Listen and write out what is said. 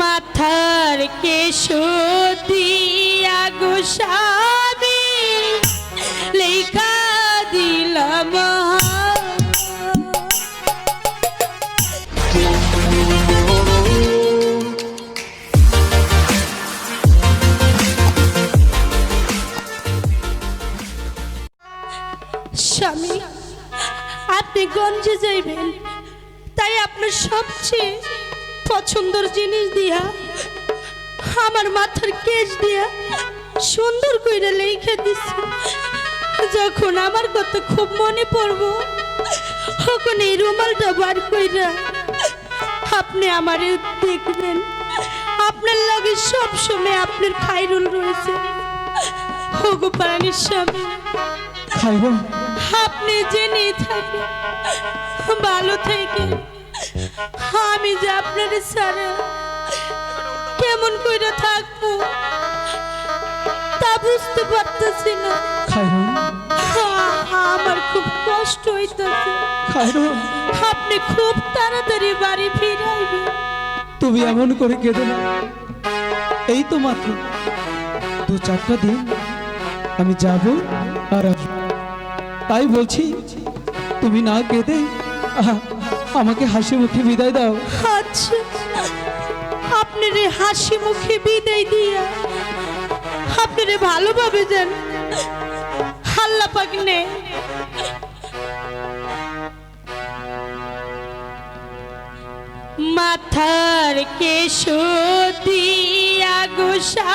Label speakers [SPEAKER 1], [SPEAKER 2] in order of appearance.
[SPEAKER 1] মাথার কেশো দিয়া গোসাবি লেখা দিলাম। স্বামী আপনি গঞ্জে যাইবেন তাই আপনার সবচেয়ে পছন্দের জিনিস দিয়া আমার মাথার কেশ দিয়া সুন্দর কইরা লেখা দিছি। যখন আমার কথা খুব মনে পড়ব তখন এই রুমালটা বার কইরা আপনি আমারে দেখবেন আপনার লাগে সব সময় আপনার খাইরুল রয়েছে। হগো প্রাণীর স্বামী আপনি জেনে থাকেন ভালো থেকে আমি যে আপনার সারা কেমন করে থাকব? তা বুঝতে পারতেছি না। আমার খুব কষ্ট হইতেছে। আপনি খুব তাড়াতাড়ি বাড়ি ফিরাইবেন
[SPEAKER 2] তুমি এমন করে কেঁদে না। এই তো মাত্র দু চারটা দিন আমি যাব আর আসব। তাই বলছি তুমি না কেঁদে আহা, আমাকে হাসি মুখে বিদায় দাও।
[SPEAKER 1] আচ্ছা আপনার হাসি মুখে বিদায় দিয়া আপনার ভালোভাবে যান হাল্লা পাক নে মাথার কেশ দিয়া গোসা